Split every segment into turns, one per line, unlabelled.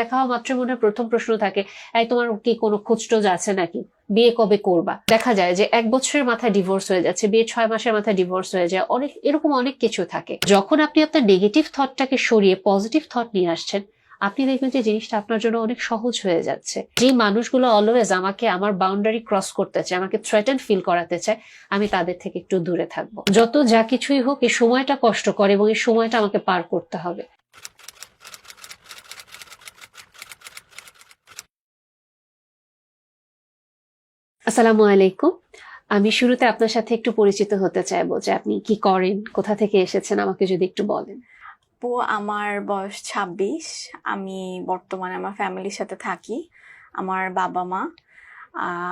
দেখা মাত্র মনে প্রথম প্রশ্ন থাকে, এই তোমার কি কোনো খোঁজটোজ আছে নাকি? বিয়ে কবে করবা? দেখা যায় যে এক বছরের মাথায় ডিভোর্স হয়ে যাচ্ছে, বিয়ে ছয় মাসের মাথায় ডিভোর্স হয়ে যায়, অনেক, এরকম অনেক কিছু থাকে। যখন আপনি আপনার নেগেটিভ থটটাকে সরিয়ে পজিটিভ থট নিয়ে আসছেন, আপনি দেখবেন যে জিনিসটা আপনার জন্য অনেক সহজ হয়ে যাচ্ছে। যে মানুষগুলো অলওয়েজ আমাকে, আমার বাউন্ডারি ক্রস করতে চায়, আমাকে থ্রেটেন ফিল করাতে চায়, আমি তাদের থেকে একটু দূরে থাকব। যত যা কিছুই হোক, এই সময়টা কষ্ট করে এবং এই সময়টা আমাকে পার করতে হবে। আসসালামু আলাইকুম। আমি শুরুতে আপনার সাথে একটু পরিচিত হতে চাইব যে আপনি কি করেন, কোথা থেকে এসেছেন, আমাকে যদি একটু বলেন।
আপু, আমার বয়স ছাব্বিশ। আমি বর্তমানে আমার ফ্যামিলির সাথে থাকি, আমার বাবা মা।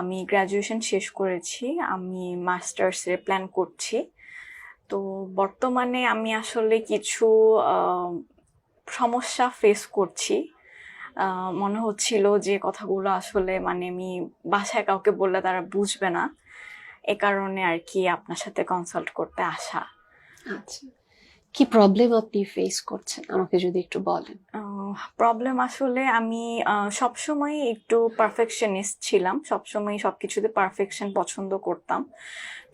আমি গ্র্যাজুয়েশন শেষ করেছি, আমি মাস্টার্সের প্ল্যান করছি। তো বর্তমানে আমি আসলে কিছু সমস্যা ফেস করছি। মনে হচ্ছিল যে কথাগুলো আসলে মানে আমি বাসায় কাউকে বললে তারা বুঝবে না। এ কারণে আর কি আপনার সাথে কনসাল্ট করতে আসা।
আচ্ছা। কি প্রবলেম আপনি ফেস করছেন? আমাকে যদি একটু বলেন।
প্রবলেম আসলে আমি সবসময় একটু পারফেকশনিস্ট ছিলাম। সবসময় সব কিছুতে পারফেকশন পছন্দ করতাম।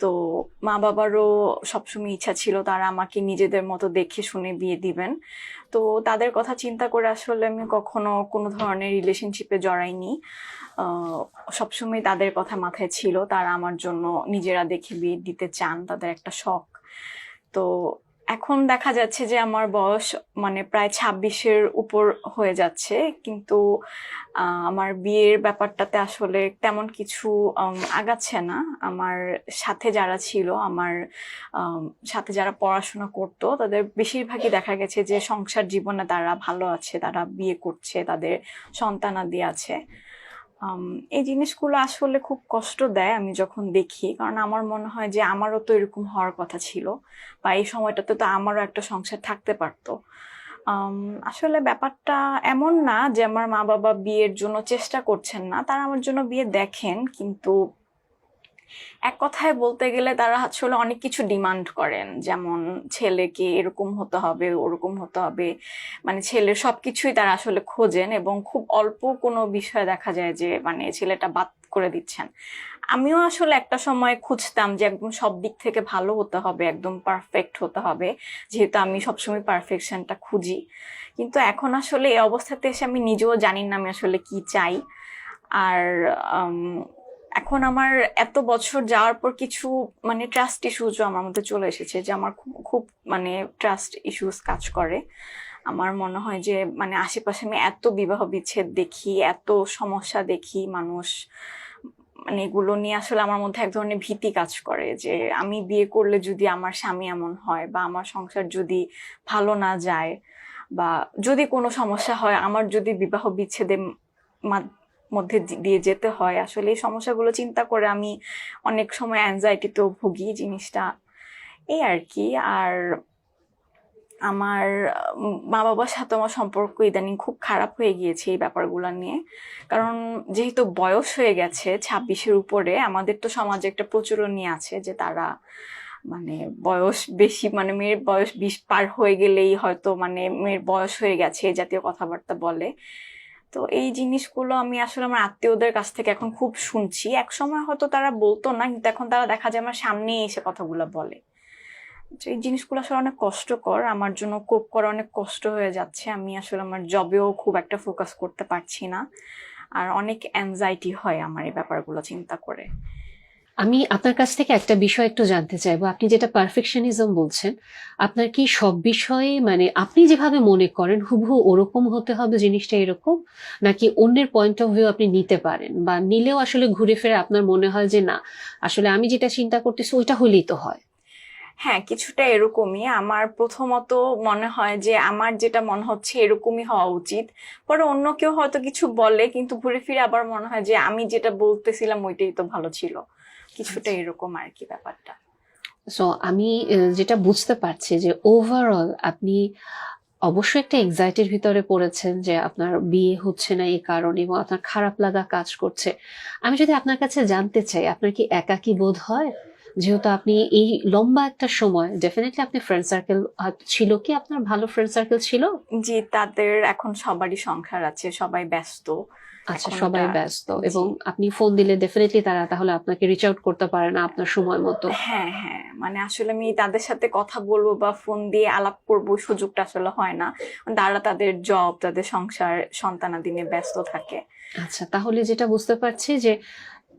তো মা বাবারও সবসময় ইচ্ছা ছিল তারা আমাকে নিজেদের মতো দেখে শুনে বিয়ে দিবেন। তো তাদের কথা চিন্তা করে আসলে আমি কখনো কোনো ধরনের রিলেশনশিপে জড়াইনি। সবসময় তাদের কথা মাথায় ছিল, তারা আমার জন্য নিজেরা দেখে বিয়ে দিতে চান, তাদের একটা শখ। তো এখন দেখা যাচ্ছে যে আমার বয়স মানে প্রায় ছাব্বিশের উপর হয়ে যাচ্ছে, কিন্তু আমার বিয়ের ব্যাপারটাতে আসলে তেমন কিছু আগাচ্ছে না। আমার সাথে যারা ছিল, আমার সাথে যারা পড়াশোনা করতো, তাদের বেশিরভাগই দেখা গেছে যে সংসার জীবনে তারা ভালো আছে, তারা বিয়ে করছে, তাদের সন্তানাদি আছে। এই জিনিসগুলো আসলে খুব কষ্ট দেয় আমি যখন দেখি। কারণ আমার মনে হয় যে আমারও তো এরকম হওয়ার কথা ছিল বা এই সময়টাতে তো আমারও একটা সংসার থাকতে পারতো। আসলে ব্যাপারটা এমন না যে আমার মা বাবা বিয়ের জন্য চেষ্টা করছেন না, তারা আমার জন্য বিয়ে দেখেন, কিন্তু এক কথায় বলতে গেলে তারা আসলে অনেক কিছু ডিমান্ড করেন। যেমন ছেলেকে এরকম হতে হবে, ওরকম হতে হবে। মানে ছেলের সবকিছুই তারা আসলে খোঁজেন এবং খুব অল্প কোনো বিষয় দেখা যায় যে মানে ছেলেটা বাদ করে দিচ্ছেন। আমিও আসলে একটা সময় খুঁজতাম যে একদম সব দিক থেকে ভালো হতে হবে, একদম পারফেক্ট হতে হবে। যেহেতু আমি সবসময় পারফেকশনটা খুঁজি। কিন্তু এখন আসলে এই অবস্থাতে এসে আমি নিজেও জানি না আমি আসলে কি চাই। আর এখন আমার এত বছর যাওয়ার পর কিছু মানে ট্রাস্ট ইস্যুজও আমার মধ্যে চলে এসেছে যে আমার খুব খুব মানে ট্রাস্ট ইস্যুস কাজ করে। আমার মনে হয় যে মানে আশেপাশে আমি এত বিবাহ বিচ্ছেদ দেখি, এত সমস্যা দেখি মানুষ মানে এগুলো নিয়ে আসলে আমার মধ্যে এক ধরনের ভীতি কাজ করে যে আমি বিয়ে করলে যদি আমার স্বামী এমন হয় বা আমার সংসার যদি ভালো না যায় বা যদি কোনো সমস্যা হয়, আমার যদি বিবাহ বিচ্ছেদে মধ্যে দিয়ে যেতে হয়। আসলে এই সমস্যাগুলো চিন্তা করে আমি অনেক সময় অ্যাংজাইটিতেও ভুগি জিনিসটা। এই আর কি। আর আমার মা বাবার সাথে আমার সম্পর্ক ইদানিং খুব খারাপ হয়ে গিয়েছে এই ব্যাপারগুলো নিয়ে। কারণ যেহেতু বয়স হয়ে গেছে ছাব্বিশের উপরে, আমাদের তো সমাজে একটা প্রচলনই আছে যে তারা মানে বয়স বেশি মানে মেয়ের বয়স বিশ পার হয়ে গেলেই হয়তো মানে মেয়ের বয়স হয়ে গেছে, এই জাতীয় কথাবার্তা বলে। তো এই জিনিসগুলো আমি আসলে আমার আত্মীয়দের কাছ থেকে এখন খুব শুনছি। এক সময় হয়তো তারা বলতো না, কিন্তু এখন তারা দেখা যায় আমার সামনেই এসে কথাগুলো বলে। এই জিনিসগুলো আসলে অনেক কষ্টকর, আমার জন্য কোপ করা অনেক কষ্ট হয়ে যাচ্ছে। আমি আসলে আমার জবেও খুব একটা ফোকাস করতে পারছি না। আর অনেক অ্যাংজাইটি হয় আমার এই ব্যাপারগুলো চিন্তা করে।
আমি আপনার কাছ থেকে একটা বিষয় একটু জানতে চাইব। আপনি যেটা পারফেকশনিজম বলছেন, আপনার কি সব বিষয়ে মানে আপনি যেভাবে মনে করেন, হুবহু ওরকম হতে হবে জিনিসটা এরকম? নাকি অন্যের পয়েন্ট অফ ভিউ আপনি নিতে পারেন? বা নিলেও আসলে ঘুরে ফিরে আপনার মনে হয় যে, না, আসলে আমি যেটা চিন্তা করতেছি, ওইটা হলেই তো হয়
হ্যাঁ কিছুটা এরকমই। আমার প্রথমত মনে হয় যে, আমার যেটা মনে হচ্ছে এরকমই হওয়া উচিত। পরে অন্য কেউ হয়তো কিছু বলে, কিন্তু ঘুরে ফিরে আবার মনে হয় যে, আমি যেটা বলতেছিলাম, ওইটাই তো ভালো ছিল। কিছুটা এরকম আর কি ব্যাপারটা।
সো আমি যেটা বুঝতে পারছি যে ওভারঅল আপনি অবশ্যই একটা এক্সাইটির ভিতরে পড়েছেন যে আপনার বিয়ে হচ্ছে না এই কারণে এবং আপনার খারাপ লাগা কাজ করছে। আমি যদি আপনার কাছে জানতে চাই আপনার কি একাকী বোধ হয়? যেহেতু আপনি এই লম্বা একটা সময় ডেফিনেটলি আপনি ফ্রেন্ড সার্কেল ছিল কি আপনার ভালো ফ্রেন্ড সার্কেল ছিল?
জি তাদের এখন সবারই সংসার আছে সবাই ব্যস্ত।
আচ্ছা সবাই ব্যস্ত এবং আপনি ফোন দিলে ডেফিনেটলি তারা তাহলে আপনাকে রিচ আউট করতে পারে না আপনার সময় মতো।
হ্যাঁ হ্যাঁ মানে আসলে আমি তাদের সাথে কথা বলব বা ফোন দিয়ে আলাপ করব সুযোগটা আসলে হয় না। তারা তাদের জব তাদের সংসার সন্তানাদি নিয়ে ব্যস্ত থাকে।
আচ্ছা তাহলে যেটা বুঝতে পারছি যে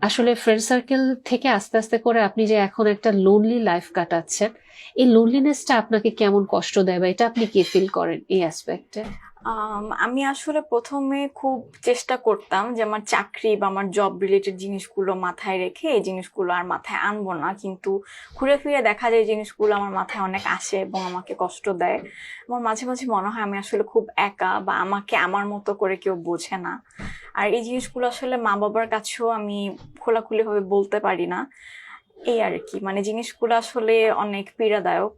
আসলে ফ্রেন্ড সার্কেল থেকে আস্তে আস্তে করে আপনি যে এখন একটা লোনলি লাইফ কাটাচ্ছেন এই লোনলিনেসটা আপনাকে কেমন কষ্ট দেয় বা এটা আপনি কি ফিল করেন এই অ্যাসপেক্টে
আম, আসলে প্রথমে খুব চেষ্টা করতাম যে আমার চাকরি বা আমার জব রিলেটেড জিনিসগুলো মাথায় রেখে এই জিনিসগুলো আর মাথায় আনব না। কিন্তু ঘুরে ফিরে দেখা যায় জিনিসগুলো আমার মাথায় অনেক আসে এবং আমাকে কষ্ট দেয়। আমার মাঝে মাঝে মনে হয় আমি আসলে খুব একা বা আমাকে আমার মতো করে কেউ বোঝে না। আর এই জিনিসগুলো আসলে মা বাবার কাছেও আমি খোলাখুলিভাবে বলতে পারি না। এই আর কি। মানে জিনিসগুলো আসলে অনেক পীড়াদায়ক।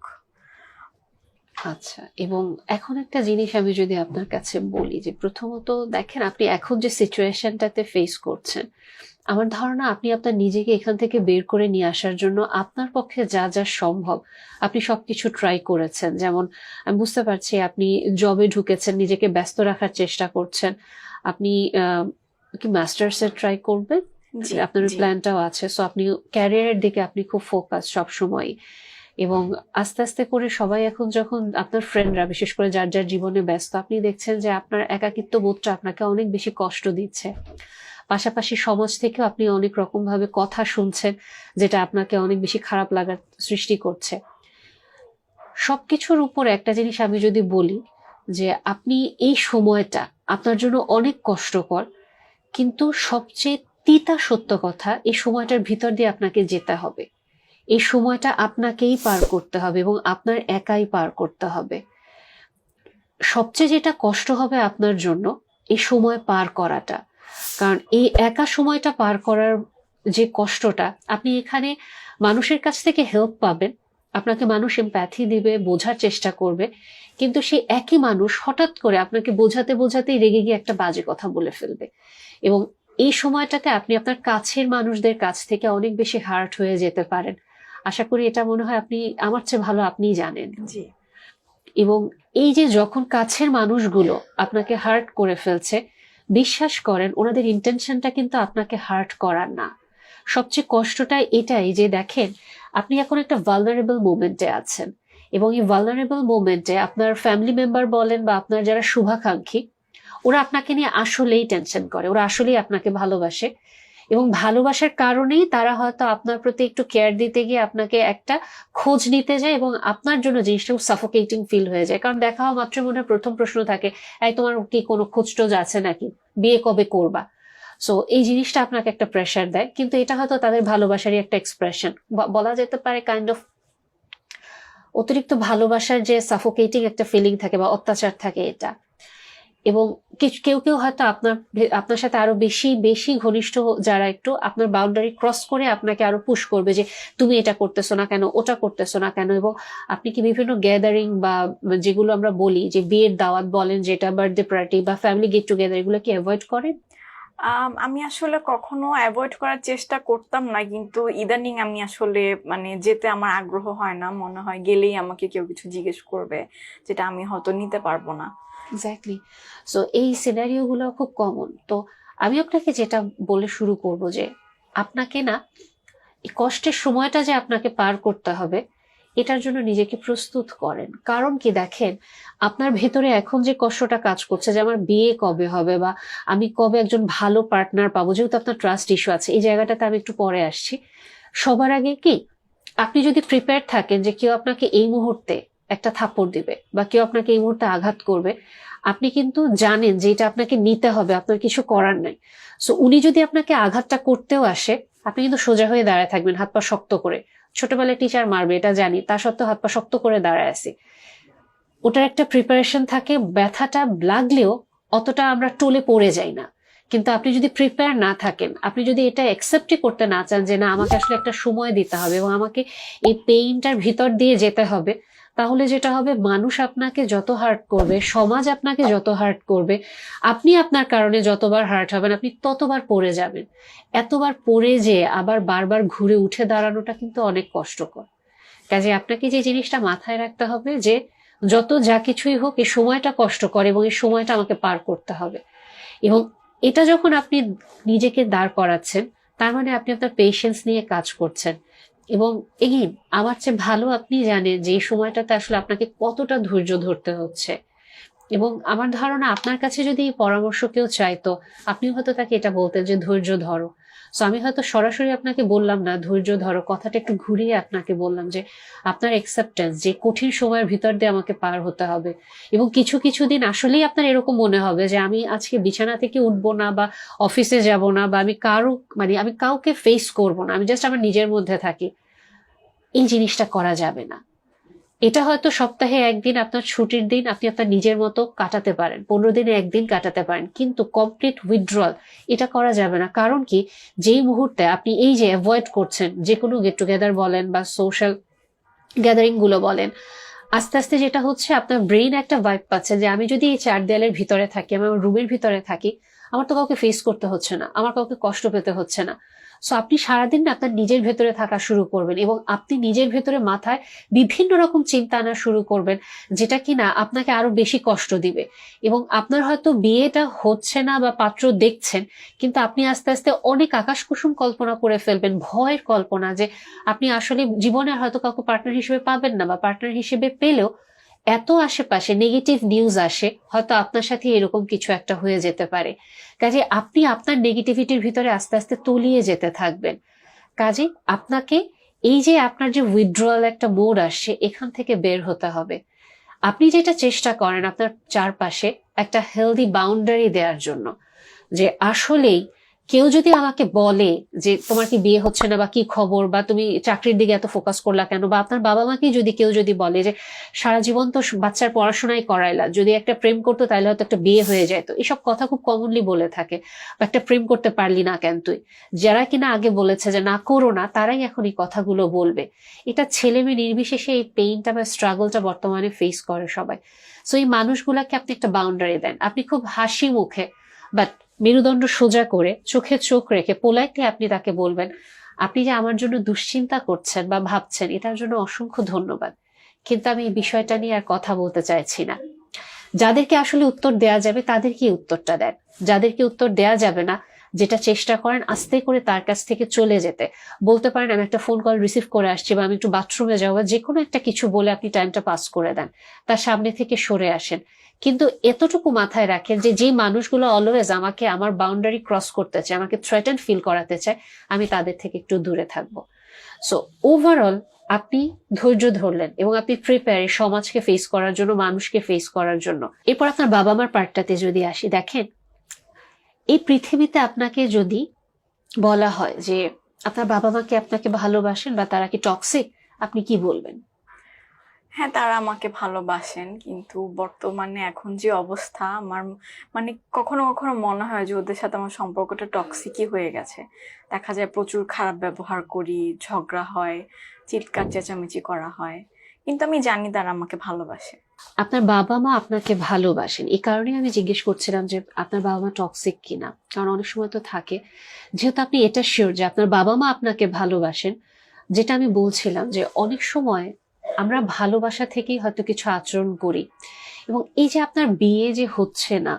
আচ্ছা এবং এখন একটা জিনিস আমি যদি আপনার কাছে বলি যে প্রথমত দেখেন আপনি এখন যে সিচুয়েশনটাতে ফেস করছেন আমার ধারণা আপনি আপনার নিজেকে এখান থেকে বের করে নিয়ে আসার জন্য আপনার পক্ষে যা যা সম্ভব আপনি সবকিছু ট্রাই করেছেন। যেমন আমি বুঝতে পারছি আপনি জবে ঢুকেছেন নিজেকে ব্যস্ত রাখার চেষ্টা করছেন আপনি আহ, কি মাস্টার্স এর ট্রাই করবেন? আপনার। প্ল্যানটাও আছে সো আপনি ক্যারিয়ারের দিকে আপনি খুব ফোকাস সব সময় এবং আস্তে আস্তে করে সবাই এখন যখন আপনার ফ্রেন্ডরা বিশেষ করে যার যার জীবনে ব্যস্ত, আপনি দেখছেন যে আপনার একাকিত্ব বোধটা আপনাকে অনেক বেশি কষ্ট দিচ্ছে। পাশাপাশি সমাজ থেকেও আপনি অনেক রকম ভাবে কথা শুনছেন, যেটা আপনাকে অনেক বেশি খারাপ লাগার সৃষ্টি করছে। সবকিছুর উপর একটা জিনিস আমি যদি বলি, যে আপনি এই সময়টা আপনার জন্য অনেক কষ্টকর, কিন্তু সবচেয়ে তিতা সত্য কথা, এই সময়টার ভিতর দিয়ে আপনাকে যেতে হবে। এই সময়টা আপনাকেই পার করতে হবে এবং আপনার একাই পার করতে হবে। সবচেয়ে যেটা কষ্ট হবে আপনার জন্য, এই সময় পার করাটা। কারণ এই একা সময়টা পার করার যে কষ্টটা, আপনি এখানে মানুষের কাছ থেকে হেল্প পাবেন, আপনাকে মানুষ এমপ্যাথি দিবে, বোঝার চেষ্টা করবে, কিন্তু সেই একই মানুষ হঠাৎ করে আপনাকে বোঝাতে বোঝাতেই রেগে গিয়ে একটা বাজে কথা বলে ফেলবে। এবং এই সময়টাতে আপনি আপনার কাছের মানুষদের কাছ থেকে অনেক বেশি হার্ট হয়ে যেতে পারেন। আশা করি এটা মনে হয় আপনি আমার চেয়ে ভালো আপনিই জানেন। এবং এই যে যখন কাছের মানুষগুলো আপনাকে হার্ট করে ফেলছে বিশ্বাস করেন ওনাদের ইন্টেনশনটা কিন্তু আপনাকে হার্ট করার না। সবচেয়ে কষ্টটা এটাই যে দেখেন আপনি এখন একটা ভালনারেবল মোমেন্টে আছেন। এবং এই ভালনারেবল মোমেন্টে আপনার ফ্যামিলি মেম্বার বলেন বা আপনার যারা শুভাকাঙ্ক্ষী ওরা আপনাকে নিয়ে আসলেই টেনশন করে ওরা আসলেই আপনাকে ভালোবাসে। এবং ভালোবাসার কারণেই তারা হয়তো আপনার প্রতি একটু কেয়ার দিতে গিয়ে আপনাকে একটা খোঁজ নিতে যায় এবং আপনার জন্য জিনিসটা সাফোকেটিং ফিল হয়ে যায়। কারণ দেখা হওয়া মাত্র মনে প্রথম প্রশ্ন থাকে, এই তোমার কি কোনো খোঁজ টোজ আছে নাকি? বিয়ে কবে করবা? সো এই জিনিসটা আপনাকে একটা প্রেশার দেয়। কিন্তু এটা হয়তো তাদের ভালোবাসারই একটা এক্সপ্রেশন বলা যেতে পারে কাইন্ড অফ অতিরিক্ত ভালোবাসার যে সাফোকেটিং একটা ফিলিং থাকে বা অত্যাচার থাকে এটা। এবং কেউ কেউ হয়তো আপনার আপনার সাথে আরও বেশি বেশি ঘনিষ্ঠ যারা একটু আপনার বাউন্ডারি ক্রস করে আপনাকে আরও পুশ করবে যে তুমি এটা করতেছো না কেন, ওটা করতেছো না কেন এবং আপনি কি বিভিন্ন গ্যাদারিং বা যেগুলো আমরা বলি যে বিয়ের দাওয়াত বলেন, যেটা বার্থডে পার্টি বা ফ্যামিলি গেট টুগেদার এগুলো কি অ্যাভয়েড করেন?
আমি আসলে কখনো অ্যাভয়েড করার চেষ্টা করতাম না, কিন্তু ইদানিং আমি আসলে মানে যেতে আমার আগ্রহ হয় না, মনে হয় গেলেই আমাকে কেউ কিছু জিজ্ঞেস করবে, যেটা আমি হয়তো নিতে পারব না।
এক্স্যাক্টলি সো এই সিনারিও গুলো খুব কমন তো আমি আপনাকে যেটা বলে শুরু করব যে, আপনাকে না কষ্টের সময়টা যে আপনাকে পার করতে হবে, এটার জন্য নিজেকে প্রস্তুত করেন। কারণ কি দেখেন, আপনার ভেতরে এখন যে কষ্টটা কাজ করছে, যে আমার বিয়ে কবে হবে বা আমি কবে একজন ভালো পার্টনার পাবো, যেহেতু আপনার ট্রাস্ট ইস্যু আছে, এই জায়গাটাতে আমি একটু পরে আসছি। সবার আগে কি, আপনি যদি প্রিপেয়ার থাকেন যে কেউ আপনাকে এই মুহূর্তে একটা থাপ্পড় দিবে বা কেউ আপনাকে এই মুহূর্তে আঘাত করবে, আপনি কিন্তু জানেন যে এটা আপনাকে নিতে হবে, আপনার কিছু করার নাই। সো উনি যদি আপনাকে আঘাতটা করতেও আসে, আপনি কিন্তু সোজা হয়ে দাঁড়ায় থাকবেন, হাত পা শক্ত করে। ছোটবেলায় টিচার মারবে, এটা জানি, তা সত্ত্বেও হাত পা শক্ত করে দাঁড়ায় আছি। ওটার একটা প্রিপারেশন থাকে, ব্যথাটা লাগলেও অতটা আমরা টোলে পড়ে যাই না। কিন্তু আপনি যদি প্রিপেয়ার না থাকেন, আপনি যদি এটা অ্যাকসেপ্টই করতে না চান যে না, আমাকে আসলে একটা সময় দিতে হবে এবং আমাকে এই পেইনটার ভিতর দিয়ে যেতে হবে, তাহলে যেটা হবে, মানুষ আপনাকে যত হার্ট করবে, সমাজ আপনাকে যত হার্ট করবে, আপনি আপনার কারণে যতবার হার্ট হবেন, আপনি ততবার পড়ে যাবেন। এতবার পড়ে যে আবার বারবার ঘুরে উঠে দাঁড়ানোটা কিন্তু অনেক কষ্টকর। কাজে আপনাকে যে জিনিসটা মাথায় রাখতে হবে যে, যত যা কিছুই হোক, এই সময়টা কষ্টকর এবং এই সময়টা আমাকে পার করতে হবে। এবং এটা যখন আপনি নিজেকে দাঁড় করাচ্ছেন, তার মানে আপনি আপনার পেশেন্স নিয়ে কাজ করছেন। এবং এগেইন আমার চেয়ে ভালো আপনি জানেন যে এই সময়টাতে আসলে আপনাকে কতটা ধৈর্য ধরতে হচ্ছে। এবং আমার ধারণা আপনার কাছে যদি পরামর্শ কেউ চাইতো আপনি হয়তো তাকে এটা বলতেন যে ধৈর্য ধরো। সো আমি হয়তো সরাসরি আপনাকে বললাম না, ধৈর্য ধরো, কথাটা একটু ঘুরিয়ে আপনাকে বললাম যে, আপনার অ্যাকসেপ্টেন্স যে কঠিন সময়ের ভিতর দিয়ে আমাকে পার হতে হবে। এবং কিছু কিছু দিন আসলেই আপনার এরকম মনে হবে যে, আমি আজকে বিছানা থেকে উঠবো না বা অফিসে যাব না বা আমি কারও মানে আমি কাউকে ফেস করব না, আমি জাস্ট আমার নিজের মধ্যে থাকি। এই জিনিসটা করা যাবে না। এটা হয়তো সপ্তাহে একদিন আপনার ছুটির দিন আপনি আপনার নিজের মতো কাটাতে পারেন। পনেরো দিনে একদিন কাটাতে পারেন। কিন্তু কমপ্লিট উইথড্রল এটা করা যাবে না। কারণ কি? যেই মুহূর্তে আপনি এই যে অ্যাভয়েড করছেন যে কোনো গেট টুগেদার বলেন বা সোশ্যাল গ্যাদারিংগুলো বলেন, আস্তে আস্তে যেটা হচ্ছে আপনার ব্রেইন একটা ভাইব পাচ্ছে যে আমি যদি এই চার দেয়ালের ভিতরে থাকি, আমি আমার রুমের ভিতরে থাকি, আমার তো কাউকে ফেস করতে হচ্ছে না, আমার কাউকে কষ্ট পেতে হচ্ছে না। সো আপনি সারাদিন আপনার নিজের ভেতরে থাকা শুরু করবেন এবং আপনি নিজের ভেতরে মাথায় বিভিন্ন রকম চিন্তা আনা শুরু করবেন, যেটা কিনা আপনাকে আরও বেশি কষ্ট দিবে। এবং আপনার হয়তো বিয়েটা হচ্ছে না বা পাত্র দেখছেন, কিন্তু আপনি আস্তে আস্তে অনেক আকাশ কুসুম কল্পনা করে ফেলবেন, ভয়ের কল্পনা যে আপনি আসলে জীবনে হয়তো কাউকে পার্টনার হিসেবে পাবেন না বা পার্টনার হিসেবে পেলেও এত আশেপাশে নেগেটিভ নিউজ আসে, হয়তো আপনার সাথে এরকম কিছু একটা হয়ে যেতে পারে। কাজে আপনি আপনার নেগেটিভিটির ভিতরে আস্তে আস্তে তলিয়ে যেতে থাকবেন। কাজে আপনাকে এই যে আপনার যে উইথড্রয়াল একটা মোড আসছে, এখান থেকে বের হতে হবে। আপনি যেটা চেষ্টা করেন আপনার চারপাশে একটা হেলদি বাউন্ডারি দেওয়ার জন্য, যে আসলেই কেউ যদি আমাকে বলে যে তোমার কি বিয়ে হচ্ছে না বা কি খবর বা তুমি চাকরির দিকে এত ফোকাস করলা কেন বা আপনার বাবা মাকে যদি কেউ যদি বলে যে সারা জীবন তো বাচ্চার পড়াশোনাই করাইলা, যদি একটা প্রেম করতো তাহলে হয়তো একটা বিয়ে হয়ে যেত এসব কথা খুব কমনলি বলে থাকে। বা একটা প্রেম করতে পারলি না কেন তুই? যারা কিনা আগে বলেছে যে না, করো না, তারাই এখন এই কথাগুলো বলবে। এটা ছেলে মেয়ে নির্বিশেষে এই পেইনটা বা স্ট্রাগলটা বর্তমানে ফেস করে সবাই। সো এই মানুষগুলাকে আপনি একটা বাউন্ডারি দেন। আপনি খুব হাসি মুখে বাট মেরুদণ্ড সোজা করে চোখে চোখ রেখে পোলাইটলি আপনি তাকে বলবেন, আপনি যে আমার জন্য দুশ্চিন্তা করছেন বা ভাবছেন, এটার জন্য অসংখ্য ধন্যবাদ। কিন্তু আমি এই বিষয়টা নিয়ে আর কথা বলতে চাইছি না। যাদেরকে আসলে উত্তর দেয়া যাবে তাদেরকে উত্তরটা দেন। যাদেরকে উত্তর দেয়া যাবে না, যেটা চেষ্টা করেন আস্তে করে তার কাছ থেকে চলে যেতে। বলতে পারেন, আমি একটা ফোন কল রিসিভ করে আসছি বা আমি একটু বাথরুমে যাব যে কোনো একটা কিছু বলে আপনি টাইমটা পাস করে দেন। তার সামনে থেকে সরে আসেন। কিন্তু এতটুকু মাথায় রাখেন যে যে মানুষগুলো অলওয়েজ আমাকে, আমার বাউন্ডারি ক্রস করতে চায়, আমাকে থ্রেটেন ফিল করাতে চায়, আমি তাদের থেকে একটু দূরে থাকব। সো ওভারঅল আপনি ধৈর্য ধরলেন এবং আপনি প্রিপেয়ার সমাজকে ফেস করার জন্য, মানুষকে ফেস করার জন্য। এরপর আপনার বাবা মার পার্টটাতে যদি আসি, দেখেন, এই পৃথিবীতে আপনাকে যদি বলা হয় যে আপনার বাবা মাকে আপনাকে ভালোবাসেন বা তারা কি টক্সিক আপনি কি বলবেন?
হ্যাঁ তারা আমাকে ভালোবাসেন, কিন্তু বর্তমানে এখন যে অবস্থা, আমার মানে কখনো কখনো মনে হয় যে ওদের সাথে আমার সম্পর্কটা টক্সিকই হয়ে গেছে। দেখা যায় প্রচুর খারাপ ব্যবহার করি, ঝগড়া হয়, চিৎকার, চেঁচামেচি করা হয়। কিন্তু আমি জানি তারা আমাকে ভালোবাসে।
আপনার বাবা মা আপনাকে ভালোবাসেন। এই কারণে আমি জিজ্ঞেস করছিলাম যে আপনার বাবা মা টক্সিক কিনা? কারণ অনেক সময় তো থাকে, যেহেতু আপনি এটা শিওর যে আপনার বাবা মা আপনাকে ভালোবাসেন, যেটা আমি বলছিলাম যে অনেক সময় আমরা ভালোবাসা থেকেই হয়তো কিছু আচরণ করি। এবং এই যে আপনার বিয়ে যে হচ্ছে না,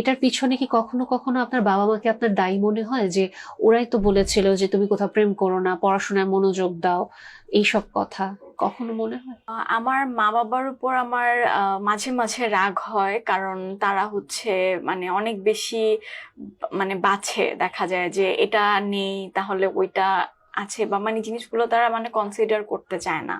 এটার পিছনে কি কখনো কখনো আপনার বাবা মাকে আপনার দায়ী মনে হয়? যে ওরাই তো বলেছিল যে তুমি কোথাও প্রেম করো না, পড়াশোনায় মনোযোগ দাও, এইসব কথা কখনো মনে হয়?
আমার মা বাবার উপর আমার মাঝে মাঝে রাগ হয়, কারণ তারা হচ্ছে মানে অনেক বেশি মানে বাছে দেখা যায় যে এটা নেই, তাহলে ওইটা আছে বা মানে জিনিসগুলো তারা মানে কনসিডার করতে চায় না।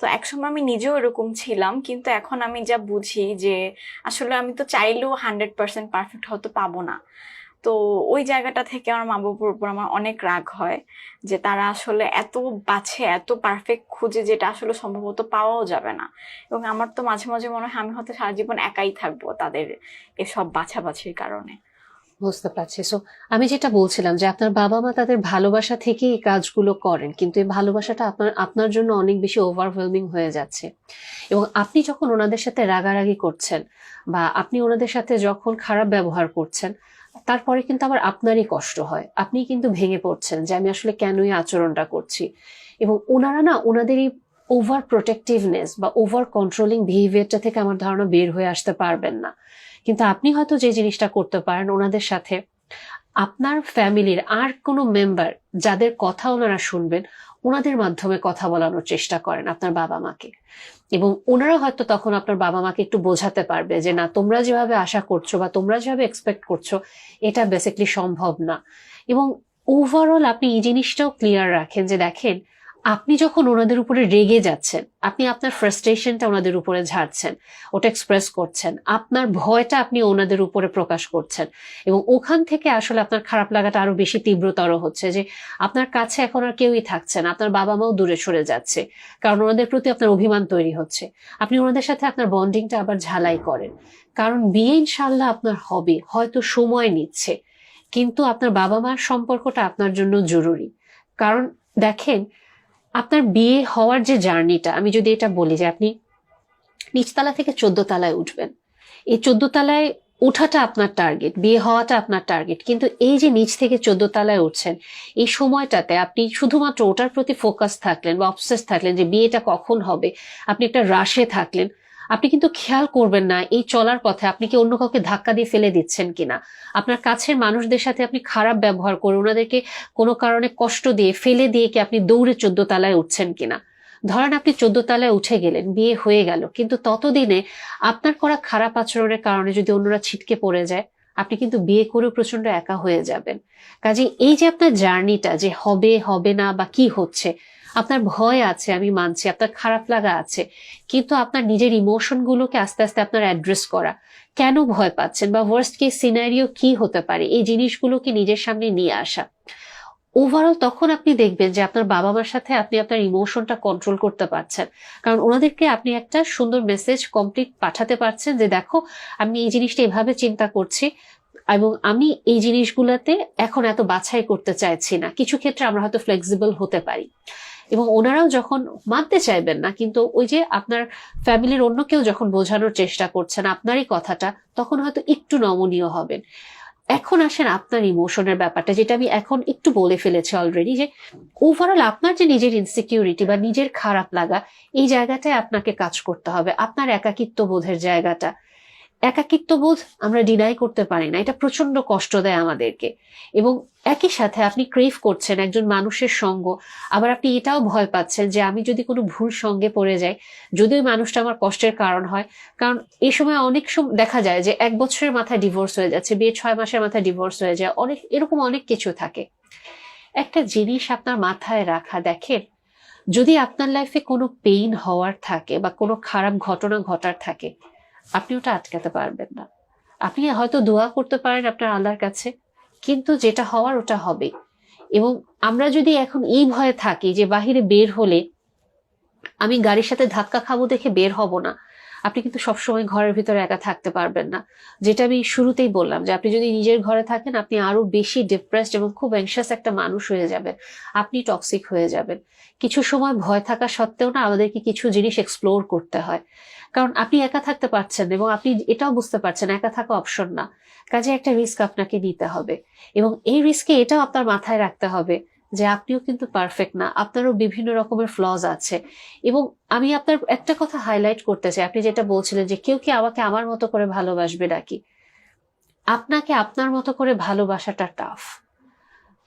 তো একসময় আমি নিজেও এরকম ছিলাম, কিন্তু এখন আমি যা বুঝি যে আসলে আমি তো চাইলেও হান্ড্রেড পার্সেন্ট পারফেক্ট হয়তো পাবো না। তো ওই জায়গাটা থেকে আমার মা বাবুর উপর আমার অনেক রাগ হয় যে তারা আসলে এত বাছে, এত পারফেক্ট খুঁজে যেটা আসলে সম্ভবত পাওয়াও যাবে না। এবং আমার তো মাঝে মাঝে মনে হয় আমি হয়তো সারা জীবন একাই থাকব তাদের এসব বাছাবাছির কারণে।
বুঝতে পারছি। সো আমি যেটা বলছিলাম যে আপনার বাবা মা তাদের ভালোবাসা থেকে এই কাজগুলো করেন, কিন্তু এই ভালোবাসাটা আপনার আপনার জন্য অনেক বেশি ওভারওয়েলমিং হয়ে যাচ্ছে। এবং আপনি যখন ওনাদের সাথে রাগারাগি করছেন বা আপনি ওনাদের সাথে যখন খারাপ ব্যবহার করছেন, তারপরে কিন্তু আবার আপনারই কষ্ট হয়। আপনি কিন্তু ভেঙে পড়ছেন যে আমি আসলে কেন এই আচরণটা করছি? এবং ওনারা না ওনাদের এই ওভার প্রোটেক্টিভনেস বা ওভার কন্ট্রোলিং বিহেভিয়ারটা থেকে আমার ধারণা বের হয়ে আসতে পারবেন না। কিন্তু আপনি হয়তো যে জিনিসটা করতে পারেন ওনাদের সাথে, আপনার ফ্যামিলির আর কোনো মেম্বার যাদের কথা ওনারা শুনবেন, ওনাদের মাধ্যমে কথা বলানোর চেষ্টা করেন আপনার বাবা মাকে। এবং ওনারা হয়তো তখন আপনার বাবা মাকে একটু বোঝাতে পারবে যে, না, তোমরা যেভাবে আশা করছ বা তোমরা যেভাবে এক্সপেক্ট করছ, এটা বেসিকলি সম্ভব না। এবং ওভারঅল আপনি এই জিনিসটাও ক্লিয়ার রাখেন যে, দেখেন আপনি যখন ওনাদের উপরে রেগে যাচ্ছেন, আপনি আপনার ফ্রাস্ট্রেশনটা ওনাদের উপরে ঝাড়ছেন, ওটা এক্সপ্রেস করছেন, আপনার ভয়টা আপনি ওনাদের উপরে প্রকাশ করছেন এবং ওখান থেকে আসলে আপনার খারাপ লাগাটা আরও বেশি তীব্রতর হচ্ছে যে আপনার কাছে এখন আর কেউই থাকছে না, আপনার বাবা মাও দূরে সরে যাচ্ছে, কারণ ওনাদের প্রতি আপনার অভিমান তৈরি হচ্ছে। আপনি ওনাদের সাথে আপনার বন্ডিংটা আবার ঝালাই করেন, কারণ বিয়ে ইনশাল্লাহ আপনার হবে, হয়তো সময় নিচ্ছে, কিন্তু আপনার বাবা মার সম্পর্কটা আপনার জন্য জরুরি। কারণ দেখেন আপনার বিয়ে হওয়ার যে জার্নিটা, আমি যদি এটা বলি যে আপনি নিচতলা থেকে চোদ্দ তলায় উঠবেন। এই চোদ্দ তলায় ওঠাটা আপনার টার্গেট বিয়ে হওয়াটা আপনার টার্গেট কিন্তু এই যে নিচ থেকে চোদ্দ তলায় উঠছেন, এই সময়টাতে আপনি শুধুমাত্র ওটার প্রতি ফোকাস থাকলেন বা অফসেস থাকলেন যে বিয়েটা কখন হবে, আপনি একটা রাশে থাকলেন আপনি কিন্তু খেয়াল করবেন না এই চলার পথে আপনি কি অন্য কাউকে ধাক্কা দিয়ে ফেলে দিচ্ছেন কিনা। আপনার কাছের মানুষদের সাথে আপনি খারাপ ব্যবহার করে ওনাদেরকে কোনো কারণে কষ্ট দিয়ে, ফেলে দিয়ে কি আপনি দৌড়ে চোদ্দ তলায় উঠছেন কিনা। ধরেন আপনি চোদ্দ তলায় উঠে গেলেন, বিয়ে হয়ে গেল, কিন্তু ততদিনে আপনার করা খারাপ আচরণের কারণে যদি অন্যরা ছিটকে পড়ে যায়, আপনি কিন্তু বিয়ে করেও প্রচণ্ড একা হয়ে যাবেন। কাজে এই যে আপনার জার্নিটা যে হবে হবে না বা কি হচ্ছে আপনার ভয় আছে, আমি মানছি, আপনার খারাপ লাগা আছে, কিন্তু আপনার নিজের ইমোশন গুলোকে আস্তে আস্তে আপনার অ্যাড্রেস করা। কেন ভয় পাচ্ছেন বা ওয়ার্স্ট কেস সিনারিও কি হতে পারে? এই জিনিসগুলোকে নিজের সামনে নিয়ে আসা। ওভারঅল তখন আপনি দেখবেন যে আপনার বাবা মার সাথে আপনি আপনার ইমোশনটা কন্ট্রোল করতে পারছেন। কারণ ওনাদেরকে আপনি একটা সুন্দর মেসেজ কমপ্লিট পাঠাতে পারছেন যে, দেখো, আমি এই জিনিসটা এভাবে চিন্তা করছি এবং আমি এই জিনিসগুলোতে এখন এত বাছাই করতে চাইছি না। কিছু ক্ষেত্রে আমরা হয়তো ফ্লেক্সিবল হতে পারি। এবং ওনারাও যখন মানতে চাইবেন না, কিন্তু ওই যে আপনার ফ্যামিলির অন্য কেউ যখন বোঝানোর চেষ্টা করছেন আপনারই কথাটা, তখন হয়তো একটু নমনীয় হবেন। এখন আসেন আপনার ইমোশনের ব্যাপারটা, যেটা আমি এখন একটু বলে ফেলেছি অলরেডি যে ওভারঅল আপনার যে নিজের ইনসিকিউরিটি বা নিজের খারাপ লাগা, এই জায়গাটায় আপনাকে কাজ করতে হবে। আপনার একাকিত্ব বোধের জায়গাটা একাকিত্ব বোধ আমরা ডিনাই করতে পারি না। এটা প্রচণ্ড কষ্ট দেয় আমাদেরকে। এবং একই সাথে আপনি ক্রেভ করছেন একজন মানুষের সঙ্গ, আবার আপনি এটাও ভয় পাচ্ছেন যে আমি যদি কোনো ভুল সঙ্গে পড়ে যাই, যদি ওই মানুষটা আমার কষ্টের কারণ হয়, কারণ এই সময় অনেক সময় দেখা যায় যে এক বছরের মাথায় ডিভোর্স হয়ে যাচ্ছে বিয়ে ছয় মাসের মাথায় ডিভোর্স হয়ে যায়, অনেক, এরকম অনেক কিছু থাকে। একটা জিনিস আপনার মাথায় রাখা, দেখেন, যদি আপনার লাইফে কোনো পেইন হওয়ার থাকে বা কোনো খারাপ ঘটনা ঘটার থাকে আপনি ওটা আটকাতে পারবেন না। আপনি হয়তো দোয়া করতে পারেন আপনার আল্লাহর কাছে, কিন্তু যেটা হওয়ার ওটা হবে। এবং আমরা যদি এখন এই ভয়ে থাকি যে বাহিরে বের হলে আমি গাড়ির সাথে ধাক্কা খাব দেখে বের হব না, আপনি কিন্তু সবসময় ঘরের ভিতরে একা থাকতে পারবেন না। যেটা আমি শুরুতেই বললাম যে আপনি যদি নিজের ঘরে থাকেন, আপনি আরও বেশি ডিপ্রেসড এবং খুব অ্যাংশাস একটা মানুষ হয়ে যাবেন। আপনি টক্সিক হয়ে যাবেন। কিছু সময় ভয় থাকা সত্ত্বেও না আমাদেরকে কিছু জিনিস এক্সপ্লোর করতে হয়। কারণ আপনি একা থাকতে পারছেন এবং আপনি এটাও বুঝতে পারছেন, একা থাকা অপশন না। কাজে একটা রিস্ক আপনাকে নিতে হবে এবং এই রিস্কে এটাও আপনার মাথায় রাখতে হবে যে আপনিও কিন্তু পারফেক্ট না, আপনারও বিভিন্ন রকমের ফ্লজ আছে এবং আমি আপনার একটা কথা হাইলাইট করতে চাই। আপনি যেটা বলছিলেন যে কেউ কি আমাকে আমার মতো করে ভালোবাসবে নাকি? আপনাকে আপনার মতো করে ভালোবাসাটা টাফ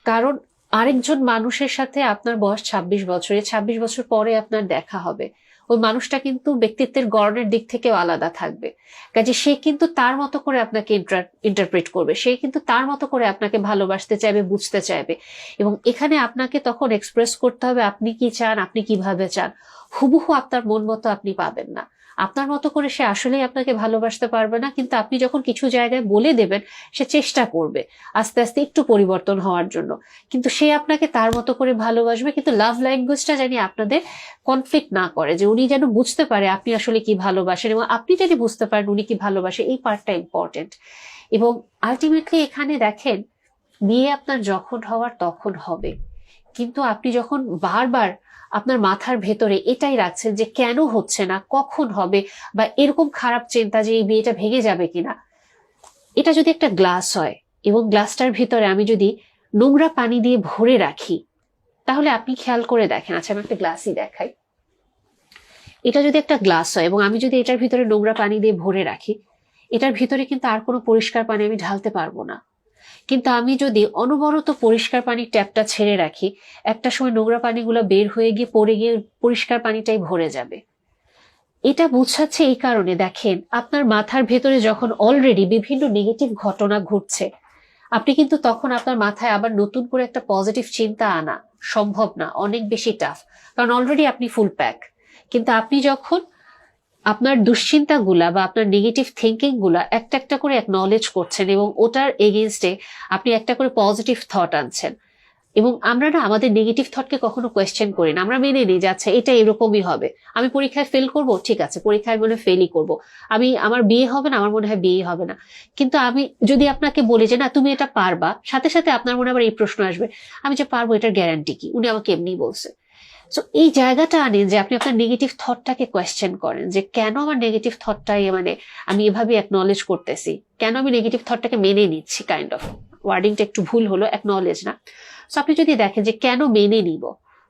কারণ আরেকজন মানুষের সাথে আপনার বয়স ২৬ বছর, এই ছাব্বিশ বছর পরে আপনার দেখা হবে। ওই মানুষটা কিন্তু ব্যক্তিত্বের গড়নের দিক থেকেও আলাদা থাকবে। কাজে সে কিন্তু তার মতো করে আপনাকে ইন্টারপ্রেট করবে। সে কিন্তু তার মতো করে আপনাকে ভালোবাসতে চাইবে, বুঝতে চাইবে। এবং এখানে আপনাকে তখন এক্সপ্রেস করতে হবে, আপনি কি চান, আপনি কীভাবে চান। হুবহু আপনার মন মতো আপনি পাবেন না। আপনার মতো করে সে আসলেই আপনাকে ভালোবাসতে পারবে না, কিন্তু আপনি যখন কিছু জায়গায় বলে দেবেন, সে চেষ্টা করবে আস্তে আস্তে একটু পরিবর্তন হওয়ার জন্য। কিন্তু সে আপনাকে তার মতো করে ভালোবাসবে, কিন্তু লাভ ল্যাঙ্গুয়েজটা জানি আপনাদের কনফ্লিক্ট না করে, যে উনি যেন বুঝতে পারে আপনি আসলে কি ভালোবাসেন এবং আপনি যদি বুঝতে পারেন উনি কি ভালোবাসে, এই পার্টটা ইম্পর্টেন্ট এবং আলটিমেটলি এখানে দেখেন, বিয়ে আপনার যখন হওয়ার তখন হবে। কিন্তু আপনি যখন বারবার আপনার মাথার ভেতরে এটাই রাখছেন যে কেন হচ্ছে না, কখন হবে বা এরকম খারাপ চিন্তা যে এই বিয়েটা ভেঙে যাবে কিনা। এটা যদি একটা গ্লাস হয় এবং গ্লাসটার ভিতরে আমি যদি নোংরা পানি দিয়ে ভরে রাখি, তাহলে আপনি খেয়াল করে দেখেন আচ্ছা আমি একটা গ্লাসই দেখাই। এটা যদি একটা গ্লাস হয় এবং আমি যদি এটার ভিতরে নোংরা পানি দিয়ে ভরে রাখি, এটার ভিতরে কিন্তু আর কোনো পরিষ্কার পানি আমি ঢালতে পারব না। কিন্তু আমি যদি অনবরত পরিষ্কার পানির ট্যাপটা ছেড়ে রাখি, একটা সময় নোংরা পানিগুলো বের হয়ে গিয়ে পড়ে গিয়ে পরিষ্কার পানিটাই ভরে যাবে। এটা বোঝাচ্ছে এই কারণে, দেখেন, আপনার মাথার ভেতরে যখন অলরেডি বিভিন্ন নেগেটিভ ঘটনা ঘটছে, আপনি কিন্তু তখন আপনার মাথায় আবার নতুন করে একটা পজিটিভ চিন্তা আনা সম্ভব না, অনেক বেশি টাফ কারণ অলরেডি আপনি ফুল প্যাক কিন্তু আপনি যখন আপনার দুশ্চিন্তাগুলা বা আপনার নেগেটিভ থিঙ্কিংগুলা একটা একটা করে নলেজ করছেন এবং ওটার এগেনস্টে আপনি একটা করে পজিটিভ থট আনছেন। এবং আমরা না আমাদের নেগেটিভ থটকে কখনো কোয়েশ্চেন করি না। আমরা মেনে নিই যে আচ্ছা এটা এরকমই হবে। আমি পরীক্ষায় ফেল করব? ঠিক আছে, পরীক্ষায় মনে ফেলই করব। আমি আমার বিয়ে হবে না? আমার মনে হয় বিয়ে হবে না। কিন্তু আমি যদি আপনাকে বলি যে, না, তুমি এটা পারবা, সাথে সাথে আপনার মনে আবার এই প্রশ্ন আসবে। আমি যে পারব এটার গ্যারান্টি কি? উনি আমাকে এমনি বলছে। সো এই জায়গাটা আনেন যে আপনি আপনার নেগেটিভ থটটাকে কোয়েশ্চেন করেন যে কেন আমার নেগেটিভ থটটাই মানে আমি এভাবে একনলেজ করতেছি? কেন আমি নেগেটিভ থটটাকে মেনে নিচ্ছি কাইন্ড অফ ওয়ার্ডিংটা একটু ভুল হলো একনলেজ না। সো আপনি যদি দেখেন যে কেন মেনে নিব?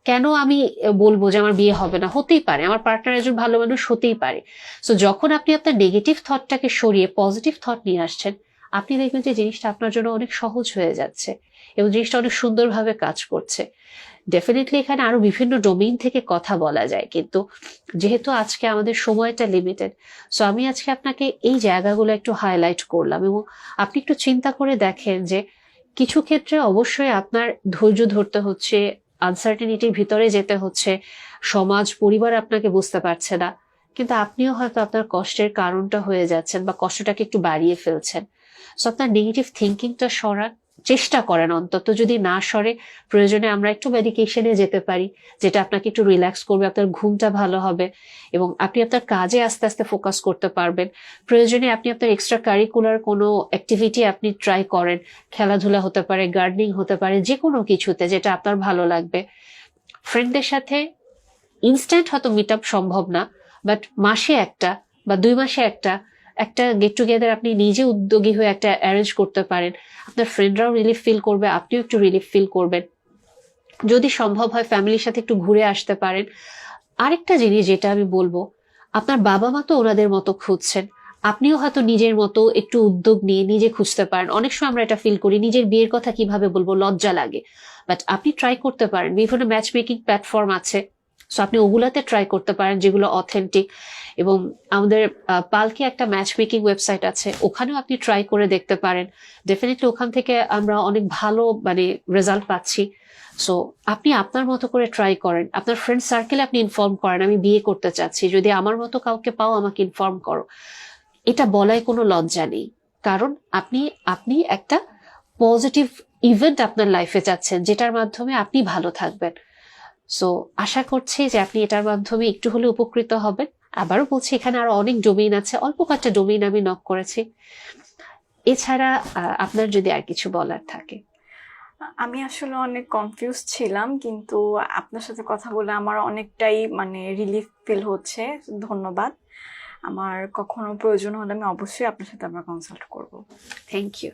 কেন আমি বলব যে আমার বিয়ে হবে না? হতেই পারে। আমার পার্টনার একজন ভালো মানুষ, হতেই পারে। সো যখন আপনি আপনার নেগেটিভ থটটাকে সরিয়ে পজিটিভ থট নিয়ে আসছেন, আপনি দেখবেন যে জিনিসটা আপনার জন্য অনেক সহজ হয়ে যাচ্ছে এবং জিনিসটা অনেক সুন্দরভাবে কাজ করছে। ডেফিনেটলি এখানে আরও বিভিন্ন ডোমেইন থেকে কথা বলা যায়, কিন্তু যেহেতু আজকে আমাদের সময়টা লিমিটেড সো আমি আজকে আপনাকে এই জায়গাগুলো একটু হাইলাইট করলাম এবং আপনি একটু চিন্তা করে দেখেন যে কিছু ক্ষেত্রে অবশ্যই আপনার ধৈর্য ধরতে হচ্ছে আনসার্টেনিটির ভিতরে যেতে হচ্ছে, সমাজ, পরিবার আপনাকে বুঝতে পারছে না, কিন্তু আপনিও হয়তো আপনার কষ্টের কারণটা হয়ে যাচ্ছেন বা কষ্টটাকে একটু বাড়িয়ে ফেলছেন। সো আপনার নেগেটিভ থিঙ্কিংটা সরান চেষ্টা করেন অন্তত যদি না সরে, প্রয়োজনে আমরা একটু মেডিকেশনে যেতে পারি, যেটা আপনাকে একটু রিল্যাক্স করবে, আপনার ঘুমটা ভালো হবে এবং আপনি আপনার কাজে আস্তে আস্তে ফোকাস করতে পারবেন। প্রয়োজনে আপনি আপনার এক্সট্রা কারিকুলার কোনো অ্যাক্টিভিটি আপনি ট্রাই করেন, খেলাধুলা হতে পারে গার্ডেনিং হতে পারে যে কোনো কিছুতে যেটা আপনার ভালো লাগবে। ফ্রেন্ডদের সাথে ইনস্ট্যান্ট হয়তো মিট আপ সম্ভব না বাট মাসে একটা বা দুই মাসে একটা একটা গেট টুগেদার আপনি নিজে উদ্যোগী হয়ে একটা অ্যারেঞ্জ করতে পারেন। আপনার ফ্রেন্ডরাও রিলিফ ফিল করবে, আপনিও একটু রিলিফ ফিল করবেন। যদি সম্ভব হয় ফ্যামিলির সাথে একটু ঘুরে আসতে পারেন। আরেকটা জিনিস যেটা আমি বলব, আপনার বাবা মা তো ওনাদের মতো খুঁজছেন। আপনিও হয়তো নিজের মতো একটু উদ্যোগ নিয়ে নিজে খুঁজতে পারেন। অনেক সময় আমরা এটা ফিল করি, নিজের বিয়ের কথা কীভাবে বলব, লজ্জা লাগে। বাট আপনি ট্রাই করতে পারেন। বিভিন্ন ম্যাচ মেকিং প্ল্যাটফর্ম আছে। সো আপনি ওগুলাতে ট্রাই করতে পারেন যেগুলো অথেন্টিক এবং আমাদের পালকে একটা ম্যাচ মেকিং ওয়েবসাইট আছে, ওখানেও আপনি ট্রাই করে দেখতে পারেন। ডেফিনেটলি ওখান থেকে আমরা অনেক ভালো মানে রেজাল্ট পাচ্ছি। সো আপনি আপনার মতো করে ট্রাই করেন। আপনার ফ্রেন্ড সার্কেলে আপনি ইনফর্ম করেন, আমি বিয়ে করতে চাচ্ছি। যদি আমার মতো কাউকে পাও, আমাকে ইনফর্ম করো। এটা বলায় কোনো লজ্জা নেই। কারণ আপনি আপনি একটা পজিটিভ ইভেন্ট আপনার লাইফে যাচ্ছেন, যেটার মাধ্যমে আপনি ভালো থাকবেন। সো আশা করছি যে আপনি এটার মাধ্যমে একটু হলে উপকৃত হবেন। আবারও বলছি এখানে আরও অনেক ডোমেইন আছে। অল্প কয়েকটা ডোমেইন আমি নক করেছি। এছাড়া আপনার যদি আর কিছু বলার থাকে।
আমি আসলে অনেক কনফিউজ ছিলাম কিন্তু আপনার সাথে কথা বলে আমার অনেকটাই মানে রিলিফ ফিল হচ্ছে। ধন্যবাদ। আমার কখনো প্রয়োজন হলে আমি অবশ্যই আপনার সাথে আবার কনসাল্ট করব।
Thank you